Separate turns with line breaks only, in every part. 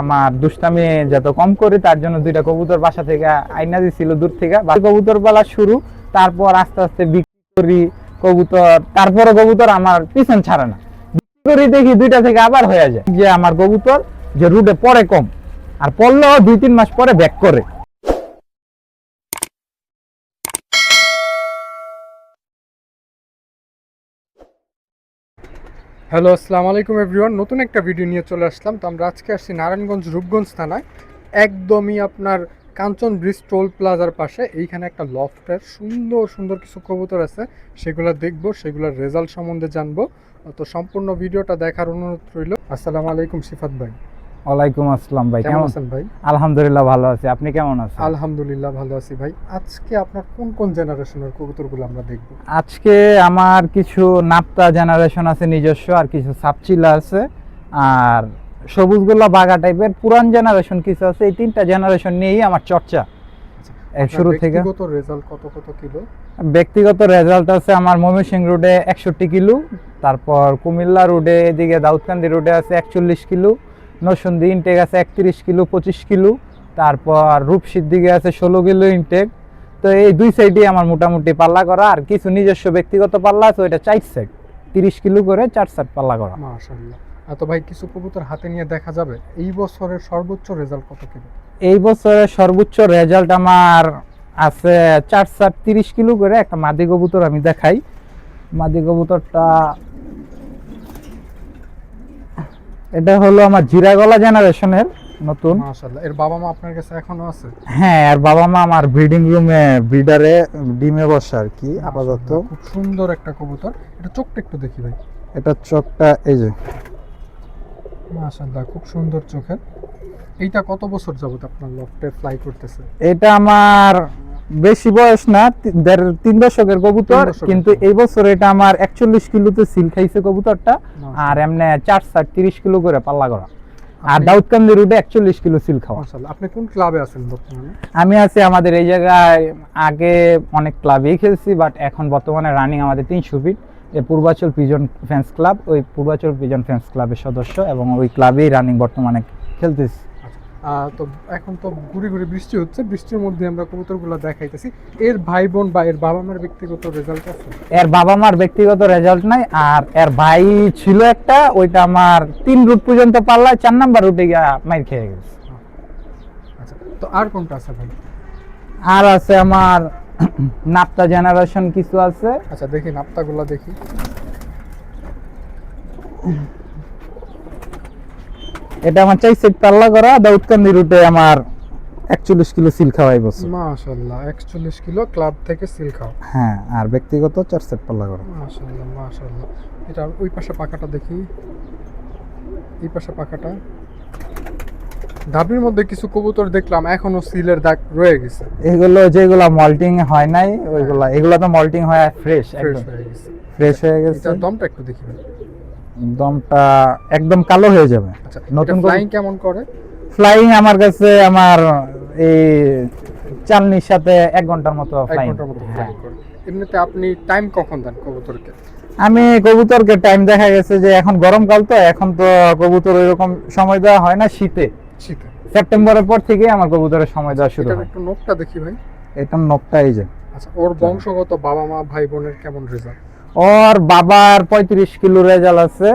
আমার দুষ্টামি যত কম তার জন্য দুইটা কবুতর বাসা থেকে আইনা দিছিল দূর থেকে। কবুতর শুরু, তারপর আস্তে আস্তে বিক্রি করি কবুতর। তারপরে কবুতর আমার পিছন ছাড়ে না। বিক্রি করি দেখি দুইটা থেকে আবার হয়ে যায়। যে আমার কবুতর যে রুটে পরে কম, আর পড়লেও দুই তিন মাস পরে ব্যাক করে।
হ্যালো আসসালামু আলাইকুম এভরিওয়ান নতুন একটা ভিডিও নিয়ে চলে আসলাম। তো আমরা আজকে আসছি নারায়ণগঞ্জ রূপগঞ্জ থানায়। একদমই আপনার কাঞ্চন ব্রিজ টোল প্লাজার পাশে। এইখানে একটা লফটের সুন্দর সুন্দর কিছু কবুতর আছে। সেগুলো দেখব, সেগুলোর রেজাল্ট সম্বন্ধে জানব। তো সম্পূর্ণ ভিডিওটা দেখার অনুরোধ রইল। আসসালামু আলাইকুম সিফাত ভাই।
ওয়ালাইকুম আসসালাম ভাই
কেমন আছেন ভাই?
আলহামদুলিল্লাহ ভালো আছি আপনি কেমন আছেন?
আলহামদুলিল্লাহ ভালো আছি ভাই। আজকে আপনার কোন কোন জেনারেশনের কবুতরগুলো আমরা দেখব?
আজকে আমার কিছু নাপ্তা জেনারেশন আছে নিজস্ব আর কিছু সাবচিলা আছে। আর সবুজগুলা বাগা টাইপের পুরান জেনারেশন কিছু আছে এই তিনটা জেনারেশন নিয়েই আমার চর্চা। এক শুরু থেকে
ব্যক্তিগত রেজাল্ট কত কত কিলো?
ব্যক্তিগত রেজাল্ট আছে আমার ময়মনসিংহ রোডে একষট্টি কিলো তারপর কুমিল্লা রোডে এদিকে দাউদকান্দি রোডে আছে একচল্লিশ কিলো নরসিংদী ইনটেক আছে একত্রিশ কিলো পঁচিশ কিলো তারপর রূপসির দিকে আছে ষোলো কিলো ইনটেক তো এই দুই সাইডে আমার মোটামুটি পাল্লা করা আর কিছু নিজস্ব ব্যক্তিগত পাল্লা আছে ওইটা চার সাইড তিরিশ কিলো করে চার সাইড পাল্লা করা।
মাশাআল্লাহ। তো ভাই কিছু কবুতর হাতে নিয়ে দেখা যাবে এই বছরের সর্বোচ্চ রেজাল্ট কত কিলো?
এই বছরের সর্বোচ্চ রেজাল্ট আমার আছে চার সাত তিরিশ কিলো করে একটা মাদি কবুতর আমি দেখাই। মাদি কবুতরটা এটা হলো আমার জিরাগলা জেনারেশনের নতুন।
মাশাআল্লাহ। এর বাবা মা আপনার কাছে এখনও আছে?
হ্যাঁ আর বাবা মা আমার ব্রিডিং রুমে ব্রিডারে ডিমে বসে আর কি আপাতত।
খুব সুন্দর একটা কবুতর। এটা চোখটা একটু দেখি ভাই।
এটা চোখটা এই যে।
মাশাআল্লাহ খুব সুন্দর চোখের। এইটা কত বছর যাবত আপনার লফটে ফ্লাই করতেছে?
এটা আমার বেশি বয়স না দেড় তিন দশকের কবুতর কিন্তু এই বছর এটা আমার একচল্লিশ কিলোতে সিল খাইছে কবুতরটা আর এমনি চার ষাট তিরিশ কিলো করে পাল্লা করা। আর দাউদকান্দি রুটে একচল্লিশ কিলো সিল খাওয়া।
আপনি কোন ক্লাবে আছেন বর্তমানে?
আমি আছি আমাদের এই জায়গায় আগে অনেক ক্লাবেই খেলছি বাট এখন বর্তমানে রানিং আমাদের তিনশো feet. Purbachal pigeon fans club ওই পূর্বাচল পিজন ফ্যান্স ক্লাবের সদস্য এবং ওই ক্লাবেই রানিং বর্তমানে খেলতেছি।
তো এখন তো ঘুরে ঘুরে বৃষ্টি হচ্ছে বৃষ্টির মধ্যে আমরা কবুতরগুলো দেখাইতেছি। এর ভাই বোন বা এর বাবা মার ব্যক্তিগত রেজাল্ট আছে?
এর বাবা মার ব্যক্তিগত রেজাল্ট নাই আর এর ভাই ছিল একটা ওইটা আমার তিন রুট পর্যন্ত পাল্লায় চার নাম্বার রুটে গিয়ে মাইর খেয়ে গেছে।
আচ্ছা তো আর কোনটা আছে ভাই?
আর আছে আমার নাপ্তা জেনারেশন কিছু আছে।
আচ্ছা দেখি নাপ্তাগুলো দেখি।
এটা আমার চাই সেট পাল্লা করা দাউদকান্দি রুটে আমার একচল্লিশ কিলো সিল খাওয়াই বছর।
মাশাল্লাহ একচল্লিশ কিলো ক্লাব থেকে সিল খাও
হ্যাঁ আর ব্যক্তিগত চার সেট পাল্লা করা।
মাশাল্লাহ মাশাল্লাহ। এটা ওই পাশে পাকাটা দেখি। এই পাশে পাকাটা ধাবির মধ্যে কিছু কবুতর দেখলাম এখনও সিলের দাগ রয়ে গেছে।
এগুলো যেগুলো মল্টিং হয় নাই ওইগুলা এগুলো তো মল্টিং হয় ফ্রেশ একদম।
হয়ে গেছে।
ফ্রেশ হয়ে গেছে।
দমটা একটু দেখি।
দমটা একদম কালো হয়ে যাবে।
আচ্ছা
নতুন
ফ্লাইং কেমন করে?
ফ্লাইং আমার কাছে আমার এই চালনির সাথে এক ঘণ্টার মতো ফ্লাইং
করে। এমনিতে আপনি টাইম কখন দেন কবুতরকে?
আমি কবুতরকে টাইম দেখা গেছে যে এখন গরমকাল তো এখন তো কবুতর ওইরকম সময় দেওয়া হয় না শীতে।
শীতে।
সেপ্টেম্বরের পর থেকে আমার কবুতরের সময় দেওয়া শুরু হয়।
একটু নোকটা দেখি ভাই।
এটার নবটা এই যে।
আচ্ছা ওর বংশগত বাবা মা ভাই বোনের কেমন রেজাল্ট
ওর বাবার পঁয়ত্রিশ কিলো রেজাল্ট আছে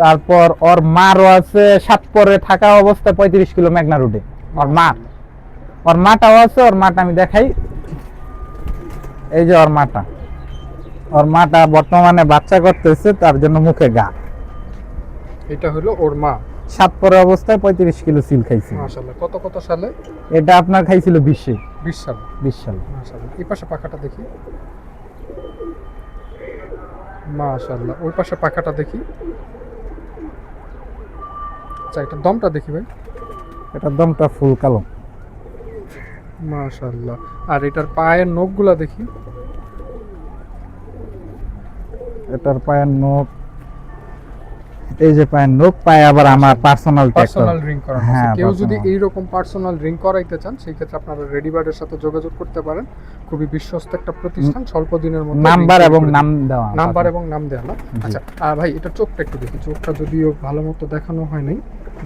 তারপর ওর মারও আছে সাত পরে থাকা অবস্থায় পঁয়ত্রিশ কিলো মেঘনা রুটে ওর মা ওর মাটাও আছে ওর মাটা আমি দেখাই। এই যে ওর মাটা। ওর মাটা বর্তমানে বাচ্চা করতেছে তার জন্য মুখে গা।
এটা হলো ওর মা।
সাত পরে অবস্থায় পঁয়ত্রিশ কিলো সিল খাইছে।
কত কত সালে?
এটা আপনার খাইছিল বিশে
বিশ সালে।
বিশ সাল।
মাশাল্লাহ এই পাশে পাখাটা দেখি। মাশাল্লাহ ওই পাশে পাখাটা দেখি। আচ্ছা এটা দমটা দেখি ভাই।
এটার দমটা ফুল কালো।
মাশাল্লাহ আর এটার পায়ের নখগুলা দেখি।
এটার পায়ের নখ এই যে পায়ের নখ পায় আবার আমার পার্সোনাল
পার্সোনাল রিং করা।
হ্যাঁ,
কেউ যদি
personal।
এইরকম পার্সোনাল রিং করাইতে চান সেই ক্ষেত্রে আপনারা রেডিবার্ডের সাথে যোগাযোগ করতে পারেন। খুবই বিশ্বস্ত একটা প্রতিষ্ঠান স্বল্প দিনের মধ্যে
নাম্বার এবং নাম দেওয়া
নাম্বার এবং নাম দেওয়া না আচ্ছা আর ভাই এটা চোখটা একটু দেখি। চোখটা যদিও ভালো মতো দেখানো হয় নাই।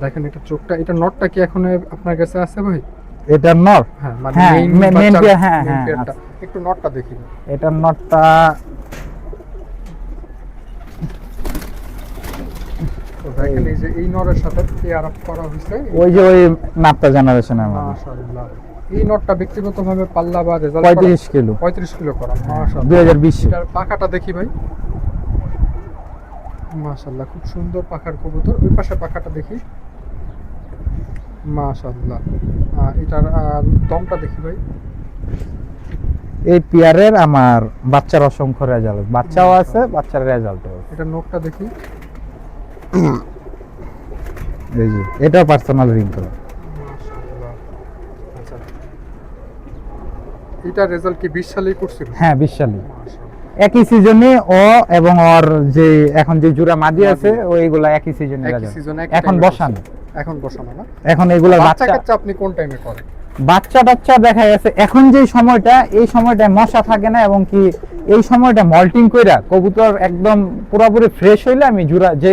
দেখেন এটা চোখটা এটা নটটা কি এখন আপনার কাছে আছে ভাই?
এটার নর
হ্যাঁ মানে
হ্যাঁ,
মেইন
হ্যাঁ, হ্যাঁ,
একটু নটটা দেখি।
এটার নটটা
দেখেন এই যে এই নরের সাথে পেয়ার আপ করা হয়েছে
ওই যে ওই নাপটা জেনারেশনের
মাশাআল্লাহ। এই নটটা ব্যক্তিগতভাবে পাল্লা বা রেজাল্ট
কিলো।
পঁয়ত্রিশ কিলো করা মাশাআল্লাহ। পাখাটা দেখি ভাই। মাশাআল্লাহ খুব সুন্দর পাখার কবুতর। ওই পাশে পাখাটা দেখি। মাশাআল্লাহ। এটার দমটা দেখি ভাই।
এই পেয়ারের আমার বাচ্চার অসংখ্য রেজাল্ট বাচ্চাও আছে বাচ্চার রেজাল্টও আছে।
এটার নোকটা দেখি।
এই যে এটা পার্সোনাল রিং করা
আচ্ছা। এটা রেজাল্ট কি বিশ সালেই করছিল?
হ্যাঁ বিশালী
মাশাআল্লাহ।
একই সিজনে ও এবং ওর যে এখন যে জোড়া মাদি আছে ওইগুলা একই সিজনে
একই একই
এখন বসানো।
এখন বসানো না।
এখন এগুলা
বাচ্চা কাচ্চা আপনি কোন টাইমে করেন?
বাচ্চা টাচ্চা দেখা গেছে এখন যে সময়টা এই সময়টা মশা থাকে না এবং কি এই সময়টা মল্টিং কইরা কবুতর একদম পুরোপুরি ফ্রেশ হইলে আমি জুড়া যে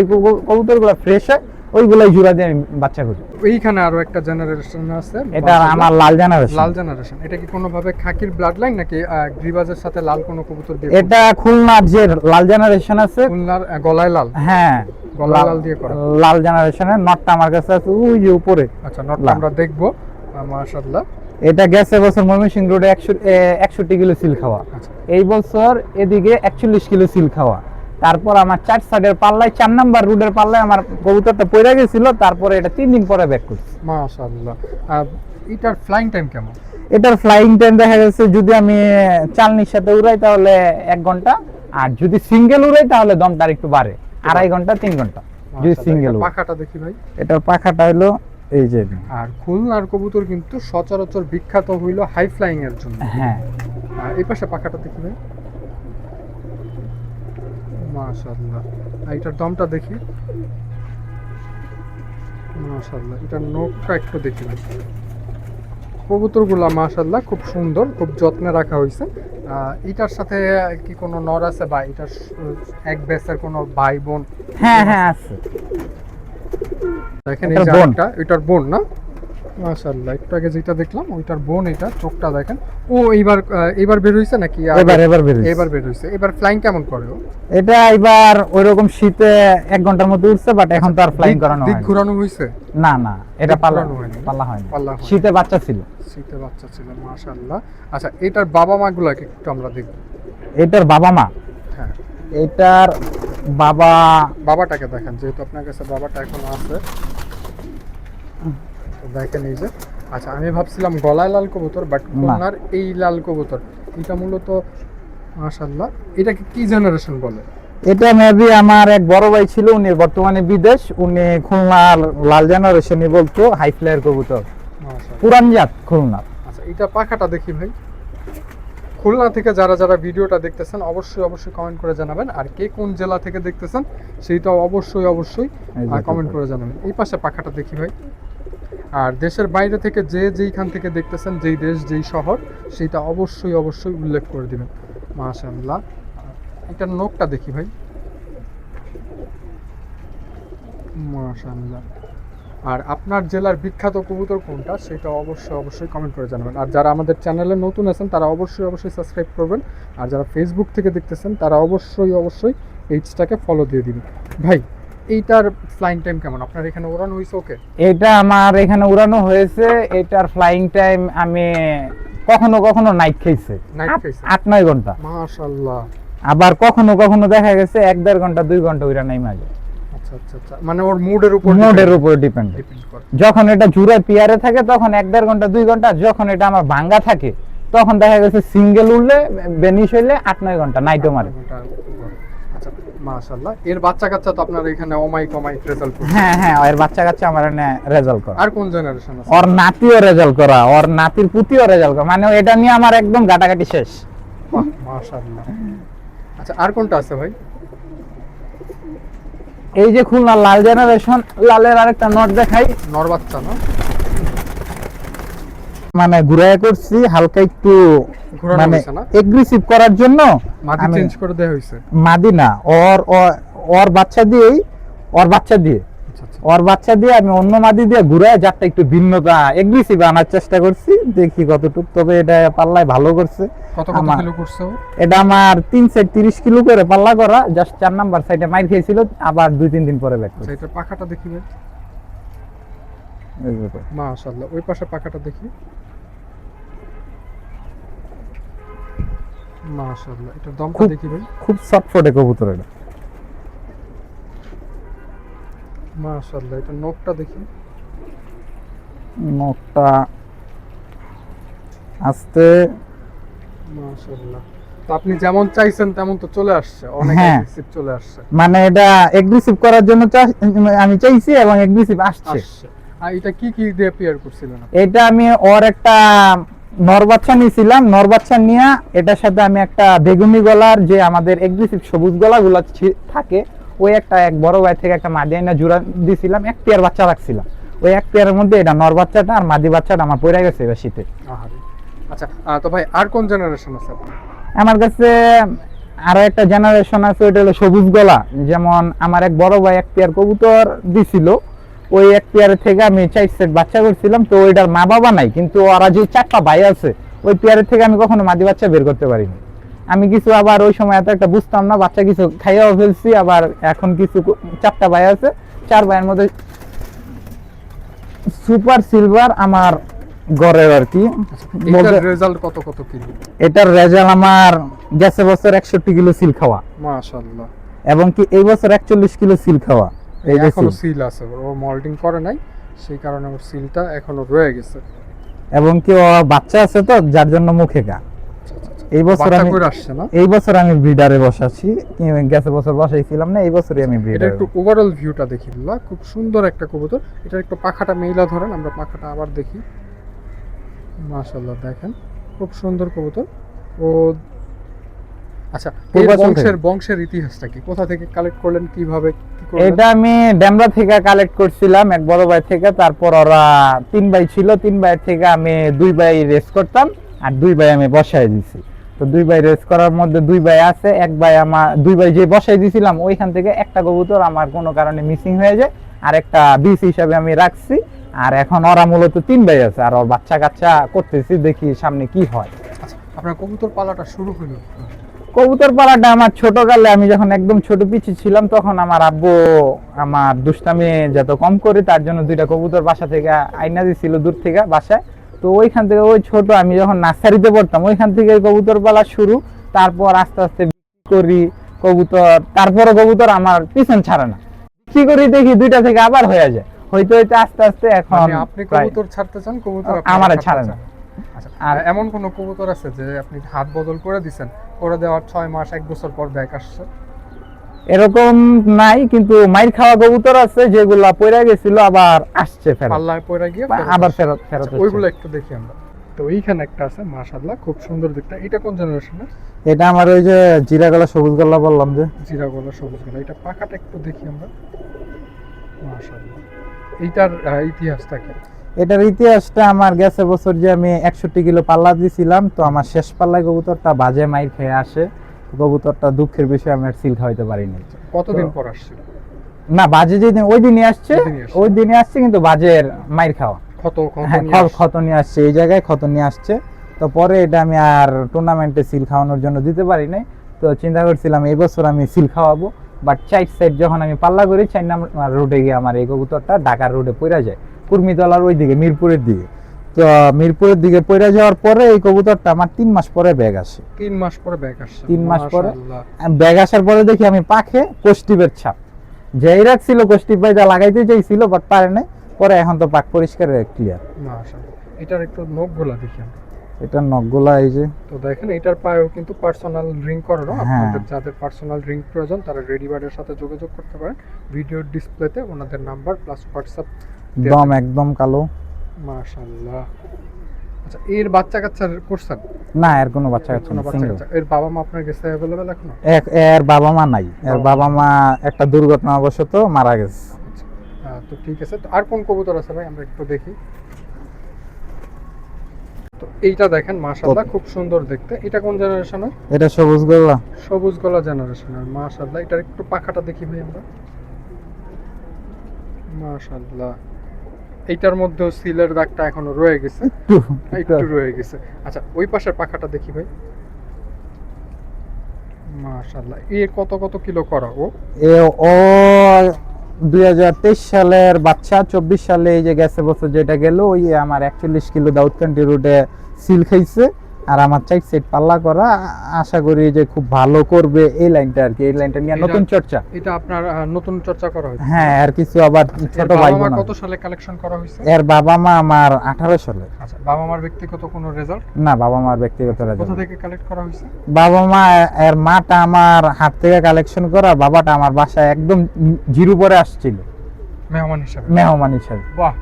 কবুতরগুলো ফ্রেশ হয় ওইগুলাই জুড়া দিয়ে আমি বাচ্চা করি
এইখানে আরও একটা জেনারেশন আছে।
এটা আমার লাল জানার
লাল জেনারেশন এটা কি কোনো ভাবে খাকির ব্লাড লাইন নাকি গ্রিবাজের সাথে লাল কোনো কবুতর দিয়ে
এটা খুলনার যে লাল জেনারেশন আছে
খুলনার গলায় লাল?
হ্যাঁ।
গলায় লাল দিয়ে করা।
লাল জেনারেশনের নটটা আমার কাছে আছে ওই যে উপরে।
আচ্ছা নটটা আমরা দেখব। মাশাআল্লাহ।
এটা গেছে বছর ময়মনসিং রোডে একশো একষট্টি কিলো সিল খাওয়া।
আচ্ছা।
এই বছর এদিকে একচল্লিশ কিলো সিল খাওয়া। তারপর আমার চার সাইডের পাল্লায় চার নাম্বার রুটের পাল্লায় আমার কবুতরটা পড়ে গেছিল তারপরে এটা তিন দিন পরে ব্যাক করছি।
মাশাআল্লাহ। এটার ফ্লাইং টাইম কেমন?
এটার ফ্লাইং টাইম দেখা যদি আমি চালনির সাথে উড়াই তাহলে এক ঘণ্টা আর যদি সিঙ্গেল উড়াই তাহলে দমটা আর একটু বাড়ে। আড়াই ঘণ্টা তিন ঘণ্টা যদি সিঙ্গেল
পাখাটা দেখি ভাই।
এটার পাখাটা হলো এই যে
আর খুলনার কবুতর কিন্তু সচরাচর বিখ্যাত হইল হাই ফ্লাইং এর জন্য।
হ্যাঁ।
আর এই পাশে পাখাটা দেখি ভাই। মাশাআল্লাহ। এটার দমটা দেখি। মাশাআল্লাহ। এটার নখটা একটু দেখি ভাই। কবুতরগুলা মাশাআল্লাহ খুব সুন্দর খুব যত্নে রাখা হয়েছে এটার সাথে কি কোনো নর আছে বা এটার এক ব্যাসের কোনো ভাই বোন?
হ্যাঁ হ্যাঁ আছে।
দেখেন এই। আরেকটা, এটার বোন না? মাশাআল্লাহ একটু আগে যেটা দেখলাম ওইটার বোন এটা চোখটা দেখেন। ও এইবার এইবার বের হইছে নাকি?
এবার এবার বেরিয়েছে
এবার বের হইছে। এবার ফ্লাইং কেমন করে
এটা এবার ওইরকম শীতে এক ঘণ্টার মতো উঠছে বাট এখন তো আর ফ্লাইং
দিক-
করানো
দিক ঘোরানো হইছে?
না না এটা
দিক
পাল্লা
হয়নি।
পাল্লা হয়নি।
পাল্লা হয়নি।
শীতে বাচ্চা ছিল।
শীতে বাচ্চা ছিল মাশাআল্লাহ। আচ্ছা এটার বাবা মা গুলাকে একটু আমরা দেখব।
এটার বাবা মা
হ্যাঁ।
এটার বাবা।
বাবাটাকে দেখেন যেহেতু আপনার কাছে বাবাটা এখন আছে। দেখেন এই যে। আচ্ছা আমি ভাবছিলাম গলায় লাল কবুতর বাট খুলনার এই লাল কবুতর এটা মূলত মাশাআল্লাহ এটাকে কি জেনারেশন বলে?
এটা মেবি আমার এক বড় ভাই ছিল উনি বর্তমানে বিদেশ উনি খুলনার লাল জেনারেশনই বলতো হাই ফ্লায়ার কবুতর। পুরান জাত খুলনার
আচ্ছা এটা পাখাটা দেখি ভাই। খুলনা থেকে যারা যারা ভিডিওটা দেখতেছেন অবশ্যই অবশ্যই কমেন্ট করে জানাবেন। আর কে কোন জেলা থেকে দেখতেছেন সেইটাও অবশ্যই অবশ্যই কমেন্ট করে জানাবেন। এই পাশে পাখাটা দেখি ভাই। আর দেশের বাইরে থেকে যে যেইখান থেকে দেখতেছেন যেই দেশ যেই শহর সেইটা অবশ্যই অবশ্যই উল্লেখ করে দিবেন। মাশাআল্লাহ। এটা নোকটা দেখি ভাই। মাশাআল্লাহ। আর আপনার জেলার বিখ্যাত কবুতর কোনটা সেটা অবশ্যই অবশ্যই কমেন্ট করে জানাবেন। আর যারা আমাদের চ্যানেলে নতুন আছেন তারা অবশ্যই অবশ্যই সাবস্ক্রাইব করবেন। আর যারা ফেসবুক থেকে দেখতেছেন তারা অবশ্যই অবশ্যই পেজটাকে ফলো দিয়ে দিবেন। ভাই এইটার ফ্লাইং টাইম কেমন? আপনার এখানে উড়ানো হয়েছে ওকে?
এটা আমার এখানে উড়ানো হয়েছে। এটার ফ্লাইং টাইম আমি কখনো কখনো নাইট খেয়েছে। আট- নয় ঘণ্টা।
মাশাআল্লাহ।
আবার কখনো কখনো দেখা গেছে এক দেড় ঘণ্টা দুই ঘণ্টা উড়া নাই মাঝে।
আচ্ছা আচ্ছা আচ্ছা। মানে ওর মুডের উপর
মোডের উপর ডিপেন্ড যখন এটা জুড়ে পিয়ারে থাকে তখন এক দেড় ঘণ্টা দুই ঘণ্টা যখন এটা আমার ভাঙ্গা থাকে তখন দেখা গেছে সিঙ্গেল উঠলে বেনিশ হইলে আট নয় ঘণ্টা নাইটও মারে।
মাশাআল্লাহ। এর বাচ্চা কাচ্চা তো আপনার এখানে অমাইক অমাইক রেজাল্ট
হ্যাঁ হ্যাঁ এর বাচ্চা কাচ্চা আমার রেজাল্ট করা।
আর কোন জেনারেশন আছে?
ওর নাতিও রেজাল্ট করা ওর নাতির পুতিও রেজাল্ট করা। মানে এটা নিয়ে আমার একদম গাটাগাটি শেষ।
মাশাআল্লাহ। আচ্ছা আর কোনটা আছে ভাই?
এই যে খুলনা লাল জেনারেশন লালের আরেকটা নট দেখাই।
নর বাচ্চা না?
মানে ঘুরে করছি হালকা একটু মানে এগ্রেসিভ করার জন্য
মাটি চেঞ্জ করে দেওয়া হয়েছে
মাদি না ওর ওর বাচ্চা দিয়েই ওর বাচ্চা দিয়ে। ওর বাচ্চা দিয়ে আমি অন্য মাদি দিয়ে ঘুরে যারটা একটু ভিন্নতা এগ্রেসিভ আনার চেষ্টা করছি। দেখি কতটুকু তবে এটা পাল্লায় ভালো করছে।
কত কত কিলো করছে
এটা আমার তিন সাইড তিরিশ কিলো করে পাল্লা করা জাস্ট চার নাম্বার সাইডে মাইর খেয়েছিল আবার দুই তিন দিন পরে ব্যাক
আচ্ছা এটার পাখাটা দেখি মাশাআল্লাহ ওই পাশে পাখাটা দেখি। মাশাআল্লাহ এটা দমটা
খুব-
দেখি ভাই।
খুব চটফটে কবুতর এটা।
মাশাআল্লাহ এটা নখটা দেখি।
নখটা আস্তে
মাশাআল্লাহ। তো আপনি যেমন চাইছেন তেমন তো চলে আসছে। অনেক। অ্যাগ্রেসিভ চলে আসছে।
মানে এটা এগ্রেসিভ করার জন্য আমি চাইছি এবং এগ্রেসিভ আসছে।
আর এটা কি কি দিয়ে পেয়ার করছিলেন
এটা আমি ওর একটা নর বাচ্চা নিয়েছিলাম নর বাচ্চা নিয়ে এটার সাথে আমি একটা বেগুনি গলার যে আমাদের এগ্রেসিভ সবুজ গলাগুলো থাকে ওই একটা এক বড় ভাই থেকে একটা মাদি আইনা জোড়া দিছিলাম এক পেয়ার বাচ্চা রাখছিলাম। ওই এক পেয়ারের মধ্যে এটা নর বাচ্চাটা আর মাদি বাচ্চাটা আমার পড়ে গেছে এবার শীতে।
আচ্ছা তো ভাই আর কোন জেনারেশন আছে
আমার কাছে আরও একটা জেনারেশন আছে ওইটা হলো সবুজ গলা। যেমন আমার এক বড় ভাই এক পেয়ার কবুতর দিছিল ওই এক পেয়ার থেকে আমি চার সেট বাচ্চা করছিলাম তো ওইটার মা বাবা নাই কিন্তু ওরা যে চারটা ভাই আছে ওই পেয়ারের থেকে আমি কখনো মাদি বাচ্চা বের করতে পারিনি। আমি কিছু আবার ওই সময় এত একটা বুঝতাম না বাচ্চা কিছু খাইয়াও ফেলছি আবার এখন কিছু চারটা ভাই আছে চার ভাইয়ের মধ্যে সুপার সিলভার আমার গড়ের আর কি।
রেজাল্ট কত কত কিলো?
এটার রেজাল্ট আমার গেছে বছর একষট্টি কিলো সিল খাওয়া।
মাশাআল্লাহ।
এবং কি এই বছর একচল্লিশ কিলো সিল খাওয়া। এই যে এখনও
সিল। আছে ও মল্টিং করে নাই সেই কারণে ওর সিলটা এখনও রয়ে গেছে।
এবং কি ও বাচ্চা আছে তো যার জন্য মুখে গা। এই বছর আমি
আসছে না?
এই বছর আমি ব্রিডারে বসাচ্ছি। কি- গেছে বছর বসাইছিলাম না এই বছরই আমি
এটা একটু ওভারঅল ভিউটা দেখি খুব সুন্দর একটা কবুতর। এটা একটু পাখাটা মেইলা ধরেন আমরা পাখাটা আবার দেখি। মাশাআল্লাহ দেখেন। খুব সুন্দর কবুতর। ও আচ্ছা। বংশের বংশের ইতিহাসটা কি? কোথা থেকে কালেক্ট করলেন কীভাবে
এটা আমি ড্যামরা থেকে কালেক্ট করছিলাম এক বড় ভাই থেকে। তারপর ওরা তিন ভাই ছিল তিন ভাইয়ের থেকে আমি দুই ভাই রেস করতাম আর দুই ভাই আমি বসায় দিছি। তো দুই ভাই রেস করার মধ্যে দুই ভাই আছে এক ভাই আমার দুই ভাই যে বসাই দিছিলাম ওইখান থেকে একটা কবুতর আমার কোনো কারণে মিসিং হয়ে যায় আর একটা বিস হিসাবে আমি রাখছি আর এখন ওরা মূলত তিন ভাই আছে আর ওর বাচ্চা কাচ্চা করতেছি দেখি সামনে কি হয়।
আচ্ছা আপনার কবুতর পালাটা শুরু হলো
কবুতর পালাটা আমার ছোটকালে আমি যখন একদম ছোট পিচি ছিলাম তখন আমার আব্বু আমার দুষ্টামি যত কম করে তার জন্য দুইটা কবুতর বাসা থেকে আইনা দিছিল দূর থেকে বাসায়। তো ওইখান থেকে ওই ছোট আমি যখন নার্সারিতে পড়তাম ওইখান থেকে কবুতর পালা শুরু তারপর আস্তে আস্তে বিক্রি করি কবুতর তারপরে কবুতর আমার পিছন ছাড়ে না। কি করি দেখি দুইটা থেকে আবার হয়ে যায়। হইতে হইতে আস্তে আস্তে এখন
মানে আপনি কবুতর ছাড়তে চান কবুতর
আমারে ছাড়ে না।
আচ্ছা
আর
আর এমন কোন কবুতর আছে যে আপনি হাত বদল করে দিছেন করে দেওয়ার ছয় মাস এক বছর পর ব্যাক আসছে?
এরকম নাই কিন্তু মাইর খাওয়া কবুতর আছে যেগুলা পড়ে গেছিল আবার আসছে ফেরত।
পাল্লায় পড়ে গিয়ে
আবার ফেরত ফেরত
আচ্ছা, ওইগুলো একটু দেখি আমরা। তো এইখানে একটা আছে মাশাআল্লাহ খুব সুন্দর দেখতে এটা কোন জেনারেশনের?
এটা আমার ওই যে জিরা গলা সবুজ গলা বললাম যে।
জিরা গলা সবুজ গলা। এটা পাকাটা একটু দেখি আমরা। মাশাআল্লাহ। এইটার আহ, ইতিহাসটা কি?
এটার ইতিহাসটা আমার গেছে বছর যে আমি একষট্টি কিলো পাল্লা দিছিলাম তো আমার শেষ পাল্লায় কবুতরটা বাজে মাইর খেয়ে আসে। কবুতরটা দুঃখের বিষয় আমি আর সিল খাওয়াইতে পারিনি।
কতদিন পর আসছিল?
না বাজে যেদিন ওই দিনই আসছে।
ওই দিনই আসছে।
কিন্তু বাজের মাইর খাওয়া।
কত
হ্যাঁ? ক্ষত নিয়ে আসছে এই জায়গায় ক্ষত নিয়ে আসছে। তো পরে এটা আমি আর টুর্নামেন্টে সিল খাওয়ানোর জন্য দিতে পারি নাই তো চিন্তা করছিলাম এই বছর আমি সিল খাওয়াবো। বাট চার সাইড যখন আমি পাল্লা করি চার নাম্বার রোডে গিয়ে আমার এই কবুতরটা ঢাকার রোডে পড়ে যায়। কুর্মিতলার ওই দিকে মিরপুরের দিকে। তো মিরপুরের দিকে পড়ে যাওয়ার পরে এই কবুতরটা আমার তিন মাস পরে ব্যাগ আসে।
তিন মাস পরে ব্যাক আসছে।
তিন মাস পরে? ব্যাগ আসার পরে দেখি আমি পাখে কোষ্টিপের ছাপ। যেই রাখছিল কোষ্টিপ ভাইটা লাগাইতে চাইছিল বাট পারে নাই। পরে এখন তো পাক পরিষ্কার ক্লিয়ার
এটার একটু নখগুলা দেখি আমরা
এটা নখগুলা এই যে।
তো দেখেন এটার পায়েও কিন্তু পার্সোনাল ড্রিঙ্ক করানো। আপনাদের যাদের পার্সোনাল ড্রিঙ্ক প্রয়োজন তারা রেডি বার্ডের সাথে যোগাযোগ করতে পারেন। ভিডিওর ডিসপ্লেতে ওনাদের নাম্বার প্লাস হোয়াটসঅ্যাপ
দম একদম কালো।
মাশাআল্লাহ। আচ্ছা এর বাচ্চা কাচ্চা করছেন
না এর কোনো বাচ্চা কাচ্চা।
কাচ্চা এর বাবা মা আপনার কাছে অ্যাভেলেবেল
এখনও? এর বাবা মা নাই। এর
বাবা
মা একটা দুর্ঘটনাবশত মারা গেছে।
আচ্ছা তো ঠিক আছে। তো আর কোন কবুতর আছে ভাই? আমরা একটু দেখি। তো এইটা দেখেন মাশাআল্লাহ খুব সুন্দর দেখতে। এটা কোন জেনারেশনের
এটা সবুজ গোল্লা
সবুজ গলা জেনারেশনের মাশাআল্লাহ। এটার একটু পাখাটা দেখি ভাই আমরা। মাশাআল্লাহ। এইটার মধ্যে সিলের দাগটা এখনও রয়ে গেছে।
একটু
একটু রয়ে গেছে। আচ্ছা ওই পাশের পাখাটা দেখি ভাই। মাশাআল্লাহ এ কত কত কিলো করা ও?
এ ও দুই হাজার তেইশ সালের বাচ্চা চব্বিশ সালে এই যে গেছে বছর যেটা গেল ওই আমার একচল্লিশ কিলো দাউদকান্দি রোডে সিল খাইছে। আর আমার চাই সেট পাল্লা করা। আশা করি যে খুব ভালো করবে এই লাইনটা আর কি। এই লাইনটা নিয়ে নতুন চর্চা।
এটা আপনার নতুন চর্চা করা হয়েছে।
হ্যাঁ আর কিছু আবার ছোট
বাবা
ভাই
মা
বোন
কত সালে কালেকশন করা হয়েছে?
এর বাবা মা আমার আঠারো সালে।
আচ্ছা বাবা মার ব্যক্তিগত কোনো রেজাল্ট
না বাবা মার ব্যক্তিগত রেজাল্ট কোথা
থেকে কালেক্ট করা হয়েছে?
বাবা মা এর মাটা আমার হাত থেকে কালেকশন করা বাবাটা আমার বাসায় একদম জিরো পরে আসছিল।
মেহমান হিসাবে।
মেহমান হিসাবে।
বাহ!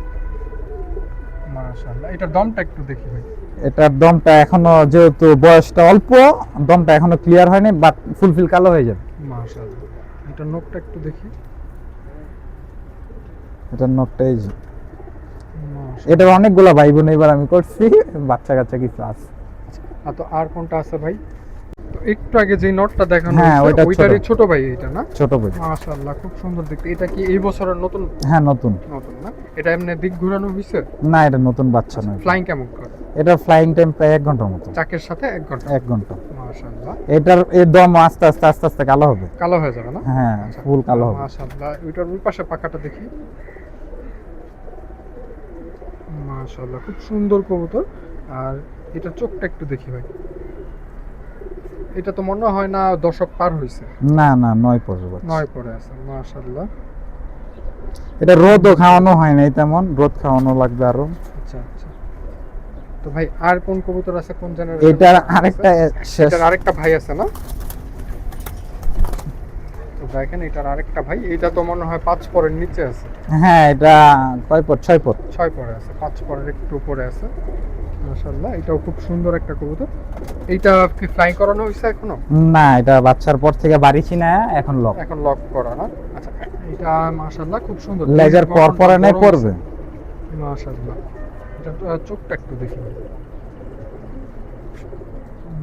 মাশাআল্লাহ এটার দমটা একটু দেখি ভাই।
এটার দমটা এখনও যেহেতু বয়সটা অল্প দমটা এখনও ক্লিয়ার হয়নি বাট ফুলফিল কালো হয়ে যাবে।
মাশাআল্লাহ। এটার নখটা একটু দেখি।
এটার নখটা এই যে। এটার অনেকগুলো ভাই বোন এবার আমি করছি বাচ্চা কাচ্চা কিছু আছে
আর তো আর কোনটা আছে ভাই? একটু আগে যে নটটা দেখানো
হ্যাঁ, ওইটা ছোট।
ওইটারই ছোট। ভাই এটা না?
ছোট ভাই।
মাশাআল্লাহ খুব সুন্দর দেখতে। এটা কি এই বছরের নতুন?
হ্যাঁ নতুন।
নতুন না? এটা এমনি দিক ঘোরানো হয়েছে
না এটা নতুন বাচ্চা নয়।
ফ্লাইং কেমন করে?
এটা ফ্লাইং টাইম প্রায় এক ঘণ্টার মতো।
চাকের সাথে এক ঘণ্টা।
এক
ঘণ্টা।
এটার এর দম আস্তে আস্তে আস্তে আস্তে কালো হবে।
কালো হয়ে যাবে না?
হ্যাঁ
আচ্ছা,
ফুল কালো হবে।
মাশাআল্লাহ। ওইটার ওই পাশে পাখাটা দেখি। মাশাআল্লাহ খুব সুন্দর কবুতর। আর এটা চোখটা একটু দেখি ভাই। এটা তো মনে হয় না দশক পার হয়েছে
না না নয় বাচ্চা।
নয় পরে আছে মাশাআল্লাহ।
এটা রোদও খাওয়ানো হয় নাই তেমন। রোদ খাওয়ানো লাগবে আরও।
আচ্ছা আচ্ছা তো ভাই আর কোন কবুতর আছে কোন জেনারেশন
এটার আরেকটা
এটার আরেকটা ভাই আছে না? তো দেখেন এটার আরেকটা ভাই এটা তো মনে হয় পাঁচ পরের নিচে আছে।
হ্যাঁ এটা কয় পর? ছয় পর।
ছয় পরে আছে পাঁচ পরের একটু উপরে আছে। মাশাআল্লাহ এটাও খুব সুন্দর একটা কবুতর। এইটা কি ফ্লাই করানো হয়েছে এখনও?
না এটা বাচ্চার পর থেকে বাড়ি চিনায় এখন লক
এখন লক করা না? আচ্ছা এটা মাশাআল্লাহ খুব সুন্দর।
লেজার পর পরে নাই পড়বে
মাশাআল্লাহ। চোখটা একটু দেখি।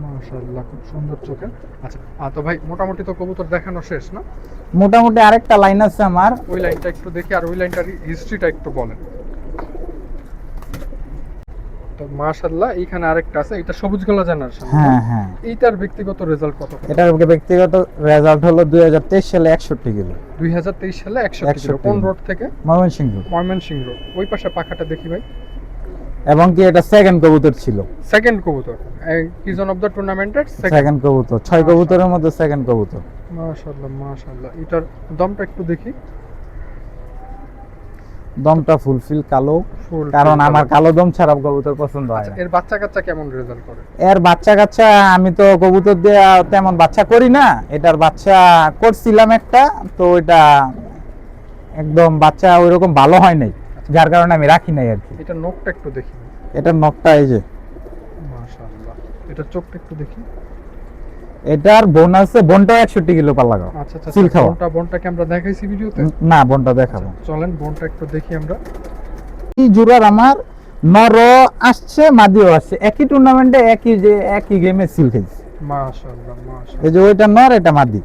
মাশাআল্লাহ খুব সুন্দর চোখের আচ্ছা তো ভাই মোটামুটি তো কবুতর দেখানো শেষ না?
মোটামুটি আরেকটা লাইন আছে আমার।
ওই লাইনটা একটু দেখি আর ওই লাইনটার হিস্ট্রিটা একটু বলেন। তো মাশাআল্লাহ এইখানে আরেকটা আছে এটা সবুজ গলা জেনারেশন
হ্যাঁ হ্যাঁ।
এইটার ব্যক্তিগত রেজাল্ট কত?
এটার ব্যক্তিগত রেজাল্ট হলো দুই হাজার তেইশ সালে একষট্টি কিলো।
দুই হাজার তেইশ সালে একশো
61
কোন রোড থেকে?
ময়মনসিংহ
ময়মনসিং রোড ওই পাশে পাখাটা দেখি ভাই।
এবং কি এটা সেকেন্ড কবুতর ছিল।
সেকেন্ড কবুতর। সিজন অফ দ্য টুর্নামেন্টের সেকেন্ড
কবুতর। ছয় কবুতরের মধ্যে সেকেন্ড কবুতর।
মাশাআল্লাহ মাশাআল্লাহ। এটার দমটা একটু দেখি।
দমটা ফুলফিল কালো। কারণ আমার কালো দম ছাড়া কবুতর পছন্দ হয়
আচ্ছা
না।
এর বাচ্চা কাচ্চা কেমন রেজাল্ট করে?
এর বাচ্চা কাচ্চা আমি তো কবুতর দিয়ে তেমন বাচ্চা করি না। এটার বাচ্চা করছিলাম একটা তো এটা একদম বাচ্চা ওইরকম ভালো হয় নাই। যার কারণে আমি রাখি নাই আর কি।
এটা নখটা একটু দেখি।
এটা নখটা এই যে।
মাশাআল্লাহ। এটা চোখটা একটু দেখি।
এটার বোন আছে বোনটাও একষট্টি কিলো পাল্লা খাওয়া।
আচ্ছা আচ্ছা
সিল খাওয়া।
বোনটা বোনটাকে আমরা দেখাইছি ভিডিওতে?
না বোনটা দেখাবো।
চলেন বোনটা একটু দেখি আমরা।
এই জোড়ার আমার নর আসছে মাদিও আসছে। একই টুর্নামেন্টে একই যে একই গেমে সিল খেলছে।
মাশাআল্লাহ মাশাআল্লাহ।
এই যে ওইটা নর এটা মাদি।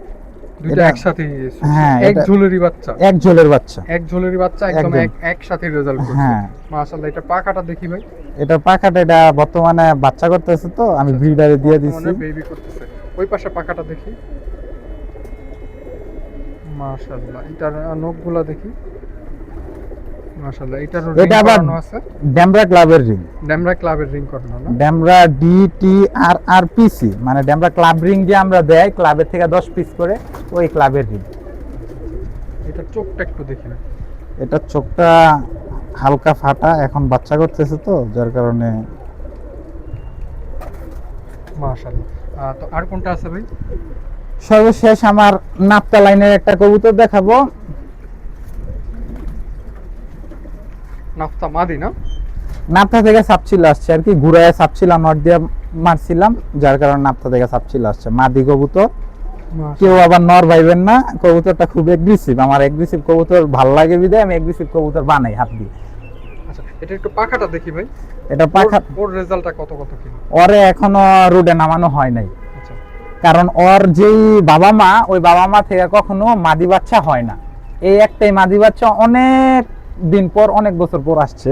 দুইটা একসাথে
হ্যাঁ,
এক
এটা-
বাচ্চা।
এক ঝোলের বাচ্চা।
এক ঝুলেরই বাচ্চা একদম
একদম।
একসাথে রেজাল্ট করছে।
হ্যাঁ।
মাশাআল্লাহ এটা পাকাটা দেখি ভাই।
এটা পাখাটা এটা বর্তমানে বাচ্চা করতেছে তো আমি ব্রিডারে দিয়ে দিচ্ছি
বেবি করতেছে। ওই পাশে পাকাটা দেখি। মাশাআল্লাহ আহ, নখগুলা দেখি। মাশাআল্লাহ এটার
এটা আবার-
আছে।
ড্যামরা ক্লাবের রিং
ড্যামরা ক্লাবের রিং করানো না?
ড্যামরা ডি টি আর আর পিসি মানে ড্যামরা ক্লাব রিং যে আমরা ক্লাবের থেকে দশ পিস করে ওই ক্লাবের রিং
এটা চোখটা একটু দেখি না।
এটার চোখটা হালকা ফাটা এখন বাচ্চা করতেছে তো যার কারণে
মাশাআল্লাহ। তো আর কোনটা আছে ভাই?
সর্বশেষ আমার নাপ্তা লাইনের একটা কবুতর দেখাবো।
নাফতা মাদি না?
নাপ্তা থেকে আসছে আর কি ঘুরায় সাপছিলাম নট দিয়ে মারছিলাম যার কারণে থেকে আসছে। মাদি কবুতর কেউ আবার নর ভাইবেন না কবুতরটা খুব এগ্রেসিভ আমার এগ্রেসিভ কবুতর ভালো লাগে বিদায় আমি এগ্রেসিভ কবুতর বানাই হাত দিয়ে।
আচ্ছা এটা একটু পাখাটা দেখি ভাই।
এটা পাখা
ওর- ওর রেজাল্টটা কত কত কি?
ওরে এখনও রোডে নামানো হয় নাই।
আচ্ছা।
কারণ ওর যেই বাবা মা ওই বাবা মা থেকে কখনো মাদি বাচ্চা হয় না। এই একটাই মাদি বাচ্চা অনেক দিন পর অনেক বছর পর আসছে।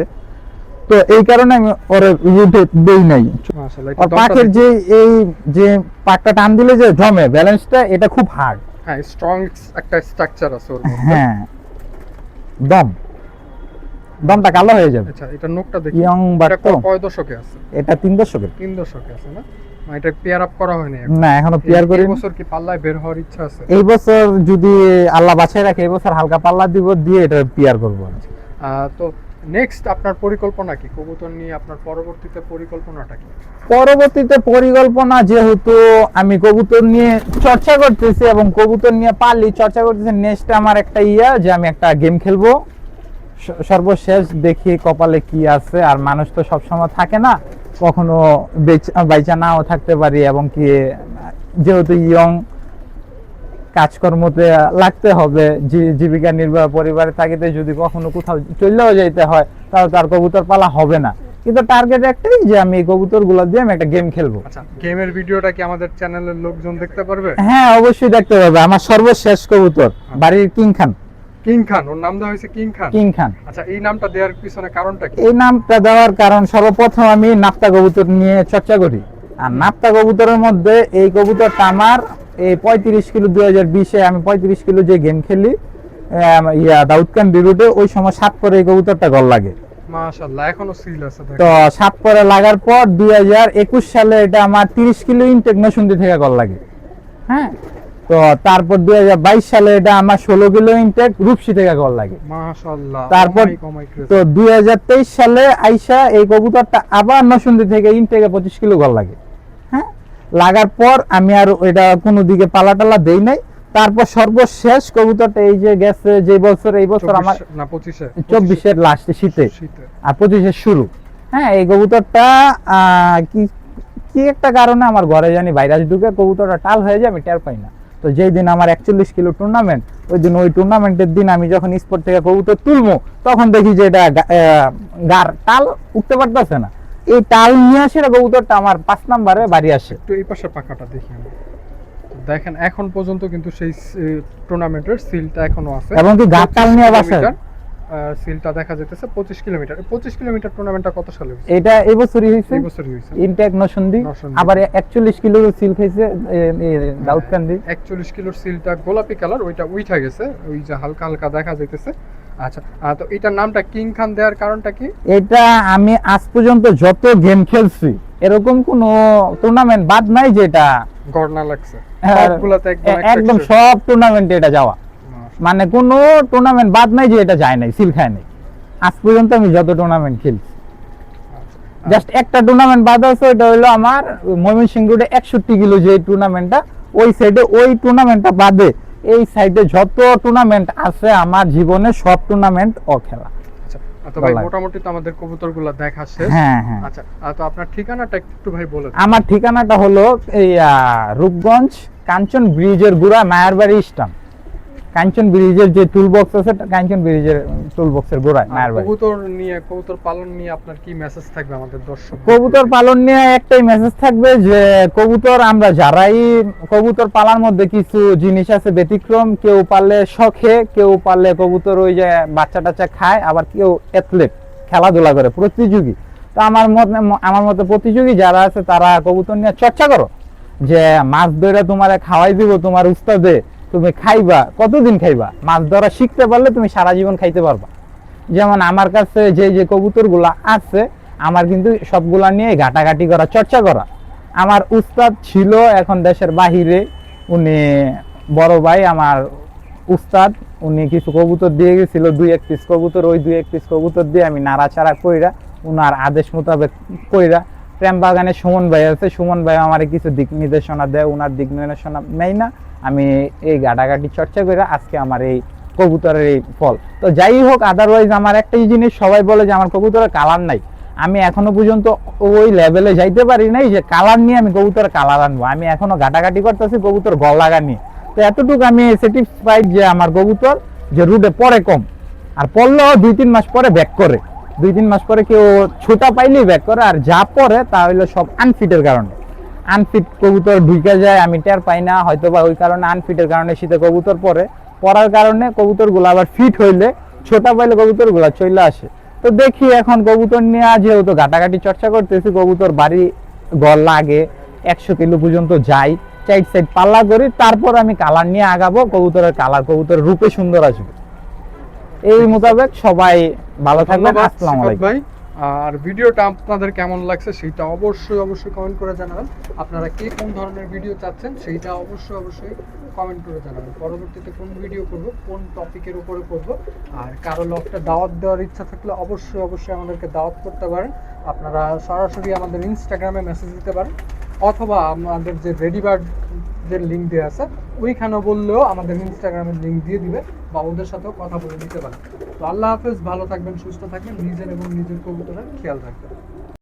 তো এই কারণে আমি ওরে রুটে দেই নাই।
মাশাআল্লাহ
আর পাকের যে এই যে পাকটা টান দিলে যে জমে ব্যালেন্সটা এটা খুব হার্ড
হ্যাঁ স্ট্রং একটা স্ট্রাকচার আছে ওর
হ্যাঁ। দম। দমটা কালো হয়ে যাবে।
আচ্ছা এটা নোকটা দেখি।
ইয়ং বাট
কয় দশকে আছে?
এটা তিন দশকে
তিন দশকে আছে না? এটা পেয়ার আপ করা হয়নি
না এখনও পেয়ার করি
বছর কি পাল্লায় বের হওয়ার ইচ্ছা আছে?
এই বছর যদি আল্লাহ বাছাই রাখে এই বছর হালকা পাল্লা দিব দিয়ে এটা পেয়ার করব
তো নেক্সট আপনার পরিকল্পনা কি? কবুতর নিয়ে আপনার পরবর্তীতে পরিকল্পনাটা কি?
পরবর্তীতে পরিকল্পনা যেহেতু আমি কবুতর নিয়ে চর্চা করতেছি এবং কবুতর নিয়ে পারলি চর্চা করতেছি নেক্সট আমার একটা ইয়া যে আমি একটা গেম খেলব। সর্বশেষ দেখি কপালে কি আছে আর মানুষ তো সবসময় থাকে না। কখনো বেচ- বাইচা নাও থাকতে পারি এবং কি যেহেতু ইয়ং কাজকর্মতে লাগতে হবে জীবিকা নির্বাহ পরিবারে থাকিতে যদি কখনো কোথাও চললেও যাইতে হয় তাহলে তার কবুতর পালা হবে না। কিন্তু টার্গেট একটাই যে আমি এই কবুতরগুলো দিয়ে আমি একটা গেম খেলব।
আচ্ছা গেমের ভিডিওটা কি আমাদের চ্যানেলের লোকজন দেখতে পারবে?
হ্যাঁ অবশ্যই দেখতে পাবে আমার সর্বশেষ কবুতর বাড়ির কিং খান
কিং খান ওর নাম দেওয়া হয়েছে কিং খান?
কিং খান।
আচ্ছা এই নামটা দেওয়ার পিছনে কারণটা কি?
এই নামটা দেওয়ার কারণ সর্বপ্রথম আমি নাপ্তা কবুতর নিয়ে চর্চা করি। আর নাপ্তা কবুতরের মধ্যে এই কবুতরটা আমার এই পঁয়ত্রিশ কিলো দুই হাজার বিশে আমি পঁয়ত্রিশ কিলো যে গেম খেলি ইয়া দাউদকান্দি রুটে ওই সময় সাত করে এই কবুতরটা গল লাগে। তো সাত পরে লাগার পর দুই হাজার একুশ সালে এটা আমার তিরিশ কিলো ইনটেক নসুন্দি থেকে গল লাগে। হ্যাঁ? তো তারপর দুই হাজার বাইশ সালে এটা আমার ষোলো কিলো ইনটেক রূপসী থেকে গল লাগে। তারপর। তো দুই হাজার তেইশ সালে আইসা এই কবুতরটা আবার নসুন্দি থেকে ইনটেকে পঁচিশ কিলো গল লাগে। হ্যাঁ? লাগার পর আমি আর এটা কোনো দিকে পালা টালা দেই নাই। তারপর সর্বশেষ কবুতরটা এই যে গেছে যে বছর এই বছর আমার
24 না
চব্বিশের লাস্টে শীতে। আর পঁচিশের শুরু। হ্যাঁ এই কবুতরটা আহ, কি কি একটা কারণে আমার ঘরে জানি ভাইরাস ঢুকে কবুতরটা টাল হয়ে যায় আমি টের পাই না। তো যেই দিন আমার একচল্লিশ কিলো টুর্নামেন্ট ওই দিন ওই টুর্নামেন্টের দিন আমি যখন স্পোর্ট থেকে কবুতর তুলবো তখন দেখি যে এটা গার টাল উঠতে পারতেছে না। এই টাল নিয়ে আসে না কবুতরটা আমার পাঁচ নাম্বারে বাড়ি আসে।
তো এই পাশে পাখাটা দেখি আমি। দেখেন এখন পর্যন্ত কিন্তু সেই টুর্নামেন্টের সিলটা এখনও আছে।
এবং কি গার টাল নিয়ে বাসে?
সিলটা দেখা যেতেছে পঁচিশ কিলোমিটার। পঁচিশ কিলোমিটার টুর্নামেন্টটা কত সালে হয়েছে
এটা হয়েছে
হয়েছে
নসন্দি। আবার একচল্লিশ সিল খাইছে দাউদকান্দি।
একচল্লিশ কিলোর সিলটা গোলাপি কালার ওইটা উইঠা গেছে ওই যে হালকা হালকা দেখা যাইতেছে। আচ্ছা তো এটার নামটা কিং খান দেওয়ার কারণটা কি?
এটা আমি আজ পর্যন্ত যত গেম খেলছি এরকম কোন টুর্নামেন্ট বাদ নাই যেটা।
গড়না লাগছে।
হ্যাঁ,
একদম
সব টুর্নামেন্টে এটা যাওয়া। মানে কোন টুর্নামেন্ট বাদ নাই যে এটা যায় নাই সিল খায় নাই। আজ পর্যন্ত আমি যত টুর্নামেন্ট খেলছি।
আচ্ছা।
জাস্ট একটা টুর্নামেন্ট বাদ আছে ওটা হলো আমার ময়মনসিংহ রোডে একষট্টি কিলো যে টুর্নামেন্টটা ওই সাইডে ওই টুর্নামেন্টটা বাদে এই সাইডে যত টুর্নামেন্ট আছে আমার জীবনে সব টুর্নামেন্ট ও খেলা।
আচ্ছা তো ভাই মোটামুটি তো আমাদের কবুতরগুলো দেখা শেষ।
হ্যাঁ হ্যাঁ।
আচ্ছা তো আপনার ঠিকানাটা একটু ভাই বলে
আমার ঠিকানাটা হলো এই রূপগঞ্জ কাঞ্চন ব্রিজের গুড়া মায়ারবাড়ি স্টাম কাঞ্চন ব্রিজের যে টুল বক্স আছে কাঞ্চন ব্রিজের টুল বক্সের গোড়ায়
আর
মায়ারবাড়ি
কবুতর নিয়ে কবুতর পালন নিয়ে আপনার কি মেসেজ থাকবে আমাদের দর্শক
কবুতর পালন নিয়ে একটাই মেসেজ থাকবে যে কবুতর আমরা যারাই কবুতর পালার মধ্যে কিছু জিনিস আছে ব্যতিক্রম কেউ পারলে শখে কেউ পারলে কবুতর ওই যে বাচ্চা টাচ্চা খায় আবার কেউ অ্যাথলেট খেলাধুলা করে প্রতিযোগী। তো আমার মত আমার মতে প্রতিযোগী যারা আছে তারা কবুতর নিয়ে চর্চা করো। যে মাছ ধরে তোমার খাওয়াই দিব তোমার উস্তাদে তুমি খাইবা, কতদিন খাইবা? মাছ ধরা শিখতে পারলে তুমি সারা জীবন খাইতে পারবা। যেমন আমার কাছে যে যে কবুতরগুলা আছে, আমার কিন্তু সবগুলা নিয়ে ঘাটাঘাটি করা, চর্চা করা। আমার উস্তাদ ছিল এখন দেশের বাহিরে, উনি বড় ভাই, আমার উস্তাদ, উনি কিছু কবুতর দিয়ে গেছিল, দুই এক পিস কবুতর, ওই দুই এক পিস কবুতর দিয়ে আমি নাড়াচাড়া কইরা, উনার আদেশ মোতাবেক কইরা প্রেম বাগানে সুমন ভাই আছে, সুমন ভাই আমার কিছু দিক নির্দেশনা দেয়, উনার দিক নির্দেশনা নেই না। আমি এই গাটাগাটি চর্চা করে আজকে আমার এই কবুতরের এই ফল। তো যাই হোক আদারওয়াইজ আমার একটাই জিনিস, সবাই বলে যে আমার কবুতরের কালার নাই। আমি এখনও পর্যন্ত ওই লেভেলে যাইতে পারি নাই যে কালার নিয়ে আমি কবুতরের কালার আনব। আমি এখনও ঘাটাঘাটি করতেছি, কবুতর গল লাগা নিয়ে তো এতটুকু আমি স্যাটিসফাইড যে আমার কবুতর যে রুটে পরে কম। আর পড়লেও দুই তিন মাস পরে ব্যাক করে। দুই তিন মাস পরে কেউ ছোটা পাইলেই ব্যাক করে, আর যা পরে তা হইল সব আনফিটের কারণে। আনফিট কবুতর ঢুকে যায় আমি টের পাই না হয়তো বা ওই কারণে আনফিটের কারণে শীতে কবুতর পরে। পড়ার কারণে কবুতরগুলো আবার ফিট হইলে ছোটা পাইলে কবুতরগুলা চলে আসে। তো দেখি এখন কবুতর নিয়ে যেহেতু ঘাটাঘাটি চর্চা করতেছি কবুতর বাড়ি গল লাগে একশো কিলো পর্যন্ত যাই সাইড সাইড পাল্লা করি তারপর আমি কালার নিয়ে আগাবো কবুতরের কালার কবুতরের রূপে সুন্দর আসবে। এই মোতাবেক সবাই ভালো থাকবেন আসসালামু আলাইকুম।
আর ভিডিওটা আপনাদের কেমন লাগছে সেটা অবশ্যই অবশ্যই কমেন্ট করে জানাবেন। আপনারা কে কোন ধরনের ভিডিও চাচ্ছেন সেইটা অবশ্যই অবশ্যই কমেন্ট করে জানাবেন। পরবর্তীতে কোন ভিডিও করব, কোন টপিকের উপরে করব, আর কারও লকটা দাওয়াত দেওয়ার ইচ্ছা থাকলে অবশ্যই অবশ্যই আমাদেরকে দাওয়াত করতে পারেন। আপনারা সরাসরি আমাদের ইনস্টাগ্রামে মেসেজ দিতে পারেন। অথবা আমাদের যে রেডিবার্ড যে লিঙ্ক দেওয়া আছে ওইখানে বললেও আমাদের ইনস্টাগ্রামের লিঙ্ক দিয়ে দিবে বা ওদের সাথেও কথা বলে দিতে পারে। তো আল্লাহ হাফেজ, ভালো থাকবেন, সুস্থ থাকবেন, নিজের এবং নিজের কবুতরের খেয়াল রাখবেন।